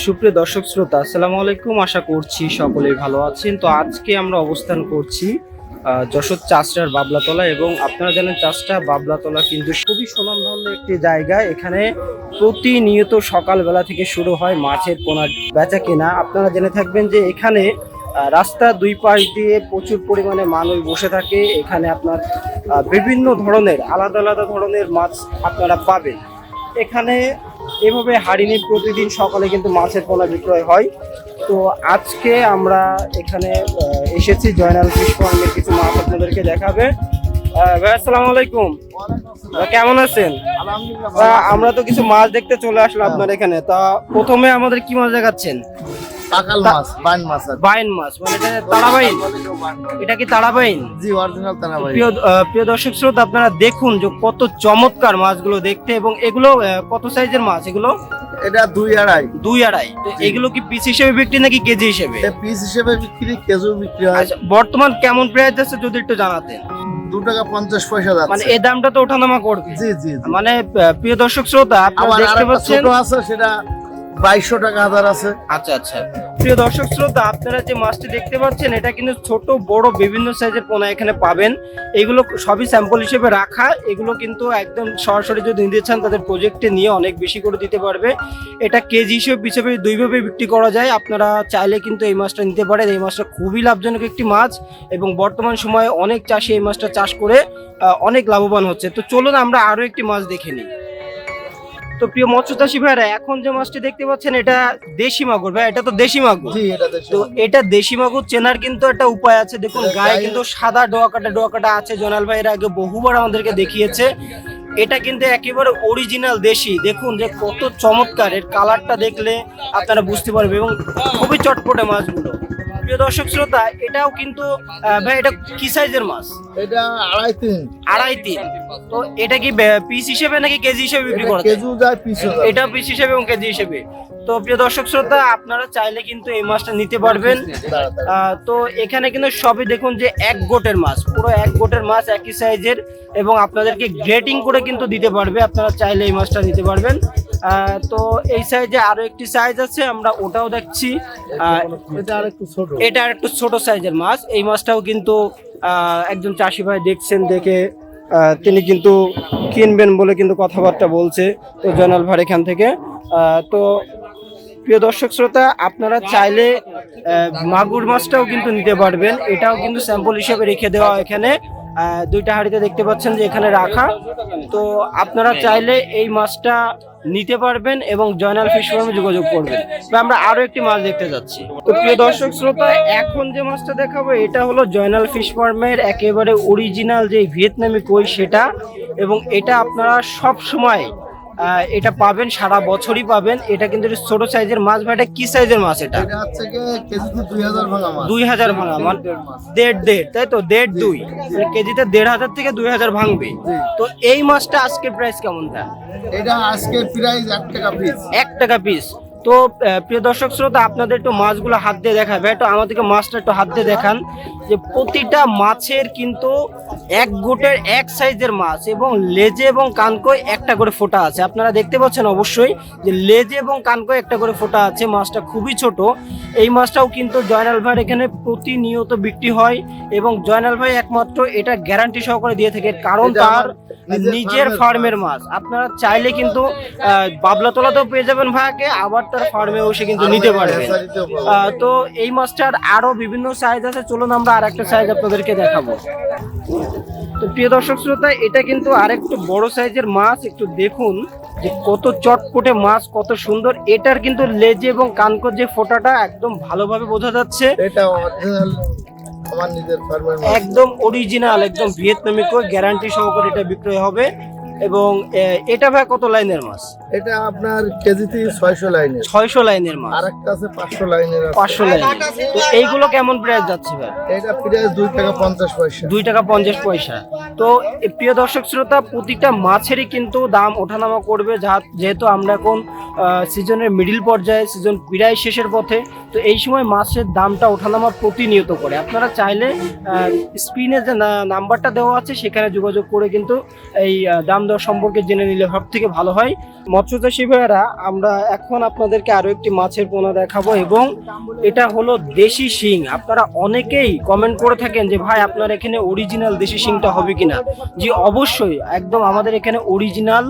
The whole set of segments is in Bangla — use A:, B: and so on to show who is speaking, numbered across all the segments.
A: সুপ্রিয় দর্শক শ্রোতা আসসালামু আলাইকুম। আশা করছি সকলেই ভালো আছেন। তো আজকে আমরা অবস্থান করছি যশোর চাষটার বাবলাতলা এবং আপনারা জানেন চাষটা বাবলাতলা কিন্তু খুবই সুনামধন্য একটি জায়গা। এখানে প্রতিনিয়ত সকালবেলা থেকে শুরু হয় মাছের পোনা বেচা কেনা। আপনারা জেনে থাকবেন যে এখানে আহ, রাস্তার দুই পাশ দিয়ে প্রচুর পরিমাণে মানুষ বসে থাকে। এখানে আপনার বিভিন্ন ধরনের আলাদা আলাদা ধরনের মাছ আপনারা পাবেন। এখানে এভাবে হারিনি প্রতিদিন সকালে কিন্তু মাছের পোনা বিক্রয় হয়। তো আজকে আমরা এখানে এসেছি জয়নাল ফিশ ফার্মের কিছু মাছ আপনাদেরকে দেখাবে। ভাই আসসালামু আলাইকুম। কেমন আছেন? আমরা তো কিছু মাছ দেখতে চলে আসলাম আপনার এখানে। তা প্রথমে আমাদের কি মাছ দেখাচ্ছেন?
B: পাকাল মাছ বাইন মাছ আর
A: বাইন মাছ মানে এটা তারাবাইন এটা কি তারাবাইন
B: জি অরিজিনাল তারা
A: প্রিয় প্রিয় দর্শক শ্রোতা আপনারা দেখুন যে কত চমৎকার মাছগুলো দেখতে এবং এগুলো কত সাইজের মাছ এগুলো?
B: এটা দুই আড়াই।
A: দুই আড়াই। তো এগুলো কি পিস হিসেবে বিক্রি নাকি কেজি হিসেবে?
B: পিস হিসেবে বিক্রি কেজি বিক্রি হয়।
A: আচ্ছা বর্তমান কেমন প্রাইস আছে যদি একটু জানাতেন?
B: দু টাকা পঞ্চাশ পয়সা
A: মানে এই দামটা তো ওঠানামা করবে।
B: জি জি জি।
A: মানে প্রিয় দর্শক শ্রোতা আপনারা দেখতে পাচ্ছেন
B: আছে সেটা বাইশশো টাকা হাজার আছে।
A: আচ্ছা আচ্ছা। প্রিয় দর্শক শ্রোতা আপনারা যে মাছটি দেখতে পাচ্ছেন এটা কিন্তু ছোট বড় বিভিন্ন সাইজের পোনা এখানে পাবেন। এগুলো সবই স্যাম্পল হিসেবে রাখা। এগুলো কিন্তু একদম সরাসরি যদি নিতে চান তাদের প্রজেক্টে নিয়ে অনেক বেশি করে দিতে পারবে। এটা কেজি হিসেবে হিসেবে দুইভাবে বিক্রি করা যায়। আপনারা চাইলে কিন্তু এই মাছটা নিতে পারেন। এই মাছটা খুবই লাভজনক একটি মাছ এবং বর্তমান সময়ে অনেক চাষি এই মাছটা চাষ করে অনেক লাভবান হচ্ছে। তো চলুন আমরা আরও একটি মাছ দেখে নিই। তো প্রিয় মৎস্য চাষী ভাইরা এখন যে মাছটি দেখতে পাচ্ছেন এটা দেশি মাগুর। ভাই এটা তো দেশি মাগুর।
B: জি এটা দেশি
A: তো এটা দেশি মাগুর চেনার কিন্তু একটা উপায় আছে। দেখুন
B: গায়ে-
A: গায়ে কিন্তু সাদা ডোয়া কাটা ডোয়া কাটা আছে। জোনাল ভাইয়ের আগে বহুবার আমাদেরকে দেখিয়েছে। এটা কিন্তু একেবারে অরিজিনাল দেশি। দেখুন যে কত চমৎকার। এর কালারটা দেখলে আপনারা বুঝতে পারবেন এবং খুবই চটপটে মাছগুলো। প্রিয় দর্শক শ্রোতা এটাও কিন্তু ভাই এটা কি সাইজের মাছ?
B: এটা আড়াই তিন।
A: আড়াই তিন। তো এটা কি পিস হিসেবে নাকি কেজি হিসেবে বিক্রি করা?
B: কেজু যায় যায়
A: এটা পিস হিসেবে এবং কেজি হিসেবে। তো প্রিয় দর্শক শ্রোতা আপনারা চাইলে কিন্তু এই মাছটা নিতে পারবেন। তো এখানে কিন্তু সবই দেখুন যে এক গোটের মাছ পুরো এক গোটের মাছ একই সাইজের এবং আপনাদেরকে গ্রেটিং করে কিন্তু দিতে পারবে। আপনারা চাইলে এই মাছটা নিতে পারবেন। তো এই সাইজে আরও একটি সাইজ আছে আমরা ওটাও দেখছি।
B: এটা আর একটু ছোট।
A: এটা একটু ছোট সাইজের মাছ। এই মাছটাও কিন্তু একজন চাষি ভাই দেখছেন দেখে তিনি কিন্তু কিনবেন বলে কিন্তু কথাবার্তা বলছে। তো জয়নাল ভাই এখান থেকে। তো প্রিয় দর্শক শ্রোতা আপনারা চাইলে মাগুর মাছটাও কিন্তু নিতে পারবেন। এটাও কিন্তু স্যাম্পল হিসেবে রেখে দেওয়া এখানে। দুইটা হাঁড়িতে দেখতে পাচ্ছেন যে এখানে রাখা। তো আপনারা চাইলে এই মাছটা নিতে পারবেন এবং জয়নাল ফিশ ফার্মে যোগাযোগ করবেন। তো আমরা আরও একটি মাছ দেখতে যাচ্ছি। তো প্রিয় দর্শক, শ্রোতা, এখন যে মাছটা দেখাবো, এটা হলো জয়নাল ফিশ ফার্মের একেবারে অরিজিনাল যে ভিয়েতনামি কই, সেটা। এবং এটা আপনারা সব সময় এটা পাবেন সারা বছরই পাবেন। এটা কিন্তু ছোট সাইজের মাছ বা এটা কি সাইজের মাছ এটা?
B: দুই হাজার ভাঙা মাছ।
A: দেড় দেড় তাই তো? দেড় দুই। কেজিতে দেড় হাজার থেকে দুই হাজার ভাঙবে। তো এই মাছটা আজকের প্রাইস কেমন তা
B: এটা আজকে প্রাইস এক টাকা পিস
A: এক টাকা পিস তো প্রিয় দর্শক শ্রোতা আপনাদের একটু মাছগুলো হাত দিয়ে দেখাবে একটু আমাদেরকে মাছটা একটু হাত দিয়ে দেখান যে প্রতিটা মাছের কিন্তু এক গোটের এক সাইজের মাছ এবং লেজে এবং কানকই একটা করে ফোটা আছে। আপনারা দেখতে পাচ্ছেন অবশ্যই যে লেজে এবং কানকই একটা করে ফোটা আছে। মাছটা খুবই ছোট। এই মাছটাও কিন্তু জয়নাল ভাইয়ের এখানে প্রতিনিয়ত বিক্রি হয় এবং জয়নাল ভাই একমাত্র এটা গ্যারান্টি সহকারে দিয়ে থাকে। কারণ তার
B: নিজের ফার্মের
A: মাছ। আপনারা চাইলে কিন্তু বাবলাতলাতেও পেয়ে যাবেন ভাইকে আবার তার ফার্মে এসে কিন্তু নিতে পারবেন। তো এই মাছটার আরও বিভিন্ন সাইজ আছে। চলুন আমরা আর একটা সাইজ আপনাদেরকে দেখাবো। তো প্রিয় দর্শক শ্রোতা এটা কিন্তু আরেকটু বড় সাইজের মাছ। একটু দেখুন যে কত চটপটে মাছ কত সুন্দর। এটার কিন্তু লেজে এবং কানকর যে ফোঁটাটা একদম ভালোভাবে বোঝা যাচ্ছে।
B: এটা আমার নিজের ফার্মের
A: একদম অরিজিনাল একদম ভিয়েতনামি কই গ্যারান্টি সহকারে এটা বিক্রয় হবে। এবং এটা ভাই কত লাইনের মাছ?
B: এটা আপনার কেজিতে ছয়শো লাইনের।
A: ছয়শো লাইনের মাছ।
B: আর একটা আছে পাঁচশো লাইনের আছে।
A: পাঁচশো লাইন তো এইগুলো কেমন প্রাইস যাচ্ছে ভাই?
B: এটা প্রাইস দুই টাকা পঞ্চাশ পয়সা।
A: দুই টাকা পঞ্চাশ পয়সা। তো প্রিয় দর্শক শ্রোতা, প্রতিটা মাছেরই কিন্তু দাম ওঠানামা করবে, যা- যেহেতু আমরা এখন সিজনের মিডিল পর্যায়ে, সিজন প্রায় শেষের পথে, তো এই সময় মাছের দামটা ওঠানামা প্রতিনিয়ত করে। আপনারা চাইলে স্ক্রিনে যে নাম্বারটা দেওয়া আছে, সেখানে যোগাযোগ করে কিন্তু এই দাম দর সম্পর্কে জেনে নিলে সব থেকে ভালো হয়। মৎস্য চাষী ভাইয়েরা, আমরা এখন আপনাদেরকে আরও একটি মাছের পোনা দেখাবো এবং এটা হলো দেশি শিং। আপনারা অনেকেই কমেন্ট করে থাকেন যে, ভাই, আপনার এখানে অরিজিনাল দেশি শিংটা হবে কিনা? জি অবশ্যই একদম আমাদের এখানে অরিজিনাল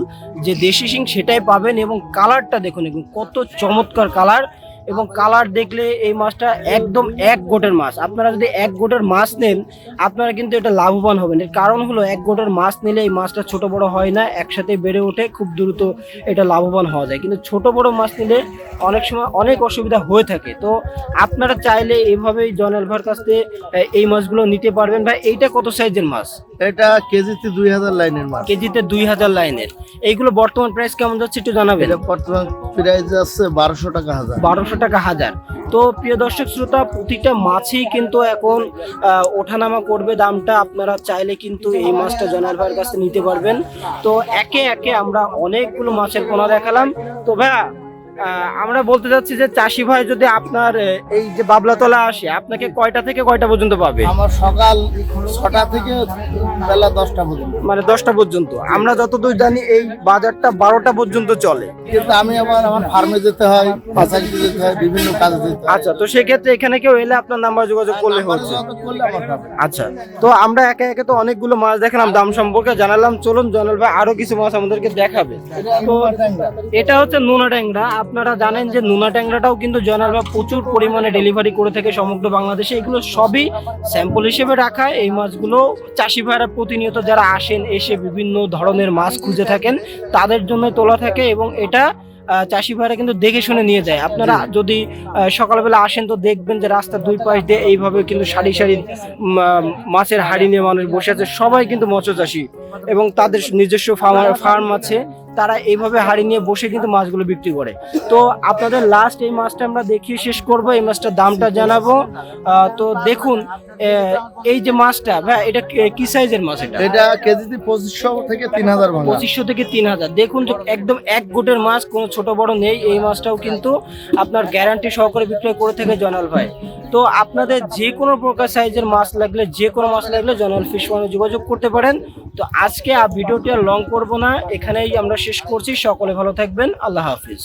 A: যে দেশি সিং সেটাই পাবেন এবং কালারটা দেখুন এবং কত চমৎকার কালার এবং কালার দেখলে এই মাছটা একদম এক গোটের মাছ। আপনারা যদি এক গোটের মাছ নেন আপনারা কিন্তু এটা লাভবান হবেন। এর কারণ হলো এক গোটের মাছ নিলে এই মাছটা ছোট বড় হয় না একসাথে বেড়ে ওঠে খুব দ্রুত এটা লাভবান হওয়া যায়। কিন্তু ছোট বড় মাছ নিলে অনেক সময় অনেক অসুবিধা হয়ে থাকে। তো আপনারা চাইলে এইভাবেই জনেল ভার কাছ থেকে এই মাছগুলো নিতে পারবেন। ভাই এইটা কত সাইজের মাছ?
B: এটা কেজিতে দুই হাজার লাইনের মাছ।
A: কেজিতে দুই হাজার লাইনের। এইগুলো বর্তমান প্রাইস কেমন যাচ্ছে একটু জানাবেন।
B: বর্তমান প্রাইস আছে বারোশো টাকা হাজার।
A: বারোশো টাকা হাজার। তো প্রিয় দর্শক শ্রোতা, প্রতিটা মাছই কিন্তু এখন ওঠানামা করবে দামটা। আপনারা চাইলে কিন্তু এই মাছটা জনার ভাইয়ের কাছে নিতে পারবেন। তো একে একে আমরা অনেকগুলো মাছের পোনা দেখালাম। তো ভাইয়া আমরা বলতে চাচ্ছি যে চাষি ভাই যদি আপনার এই যে বাবলাতলা আসে আপনাকে কয়টা থেকে কয়টা পর্যন্ত পাবে?
B: আমার সকাল ছটা থেকে বেলা দশটা পর্যন্ত।
A: মানে দশটা পর্যন্ত। আমরা যতদূর জানি এই বাজারটা বারোটা পর্যন্ত চলে।
B: কিন্তু আমি আবার আমার ফার্মে যেতে হয় পাশাপাশি যেতে হয় বিভিন্ন কাজে যেতে হয়।
A: আচ্ছা তো সেক্ষেত্রে এখানে কেউ এলে আপনার নাম্বার যোগাযোগ করলে হচ্ছে। আচ্ছা তো আমরা একে একে তো অনেকগুলো মাছ দেখালাম দাম সম্পর্কে জানালাম। চলুন জনাল ভাই আরও কিছু মাছ আমাদেরকে দেখাবে। তো এটা হচ্ছে নোনা ট্যাংরা। আপনারা জানেন যে নোনা ট্যাংরাটাও কিন্তু ভাই প্রচুর পরিমাণে ডেলিভারি করে থাকে সমগ্র বাংলাদেশে। এগুলো সবই স্যাম্পল হিসেবে রাখা এই মাছগুলো চাষি ভাইরা প্রতিনিয়ত যারা আসেন এসে বিভিন্ন ধরনের মাছ খুঁজে থাকেন তাদের জন্য তোলা থাকে এবং এটা চাষি ভাইরা কিন্তু দেখে শুনে নিয়ে যায়। আপনারা যদি সকালবেলা আসেন তো দেখবেন যে রাস্তার দুই পাশ দিয়ে এইভাবে কিন্তু সারি সারি মাছের হাড়ি নিয়ে মানুষ বসে আছে। সবাই কিন্তু মৎস্য চাষি এবং তাদের নিজস্ব ফার্ম আছে। তারা এইভাবে হাড়ি নিয়ে বসে কিন্তু মাছগুলো বিক্রি করে। তো আপনাদের লাস্ট এই মাছটা আমরা দেখিয়ে শেষ করব এই মাছটার দামটা জানাব। তো দেখুন এই যে মাছটা ভাই এটা কি- সাইজের মাছ এটা?
B: এটা কেজিতে পঁচিশশো থেকে তিন হাজার
A: পঁচিশশো থেকে তিন হাজার। দেখুন যে একদম এক গোটের মাছ কোনো ছোট বড় নেই। এই মাছটাও কিন্তু আপনার গ্যারান্টি সহকারে বিক্রয় করে থাকে জনাল ভাই। তো আপনাদের যে কোনো প্রকার সাইজের মাছ লাগলে যে কোনো মাছ লাগলে জনাল ফিশ ফার্মে যোগাযোগ করতে পারেন। তো আজকে আর ভিডিওটি আর লং করব না। এখানেই আমরা শেষ করছি সকলে ভালো থাকবেন আল্লাহ হাফিজ।